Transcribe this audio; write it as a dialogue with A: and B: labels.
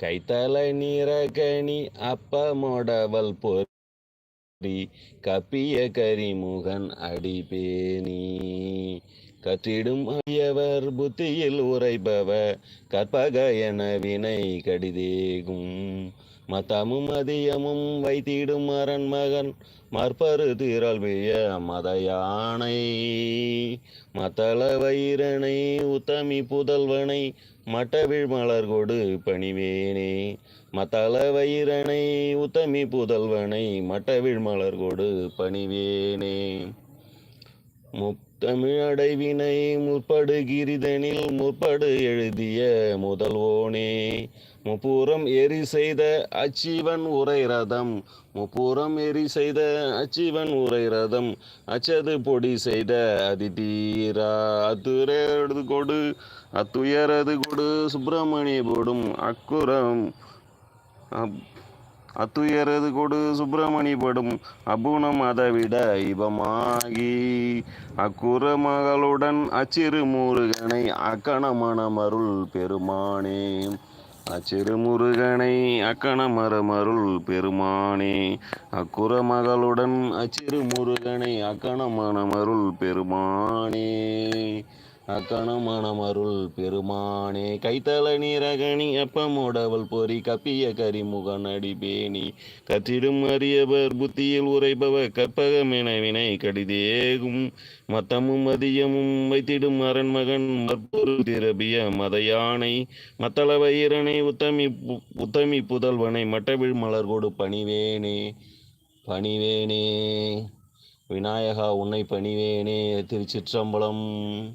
A: கைத்தல நீரகணி அப்பமொடவல் பொறி கப்பிய கரிமுகன் அடிபேனி கற்றிடும் ஐயவர் புத்தியில் உரைபவர் கற்பக என வினை கடிதேகும். மத்தமும் அதியமும் வைத்திடும் அரண் மகன் மற்பரு திரள்விய மதயானை. மத்தள வைரனை உத்தமி புதல்வனை மட்டவிழ் மலர் கொடு பணிவேனே. மத்தள வைரனை உத்தமி புதல்வனை மட்டவிழ் மலர் கொடு பணிவேனே. முத்தமிழடைவினை முற்படு கிரிதனில் முற்படு எழுதிய முதல்வோனே. முப்புறம் எரி செய்த அச்சிவன் உரை ரதம் முப்புறம் எரி செய்த அச்சிவன் உரை ரதம் அச்சது பொடி செய்த அதிதீரா. அத்துயரது கொடு. அத்துயரது கொடு. சுப்பிரமணிய போடும் அக்குரம் அப்- அத்துயரது கொடு சுப்பிரமணி படும் அபுணம் அதவிட இவமாகி அக்குற மகளுடன் அச்சிறு முருகனை அக்கணமணமருள் பெருமானே. அச்சிறு முருகனை அக்கணமரமருள் பெருமானே. அக்குற மகளுடன் அச்சிறு முருகனை அக்கணமணமருள் பெருமானே. அக்கணமணமருள் பெருமானே கைத்தல நீரகணி அப்பமோடவள் பொறி கப்பிய கரிமுகன் அடிபேணி கற்றிடும் அறியவர் புத்தியில் உரைபவ கற்பகமென வினை கடிதேகும். மத்தமும் மதியமும் வைத்திடும் அரண்மகன் மற்பொரு திரபிய மதயானை மத்தள வைரனை உத்தமி பு- உத்தமி புதல்வனை மட்டவிழ் மலர்கொடு பணிவேனே பணிவேனே. விநாயகா உன்னை பணிவேனே திருச்சிற்றம்பலம்.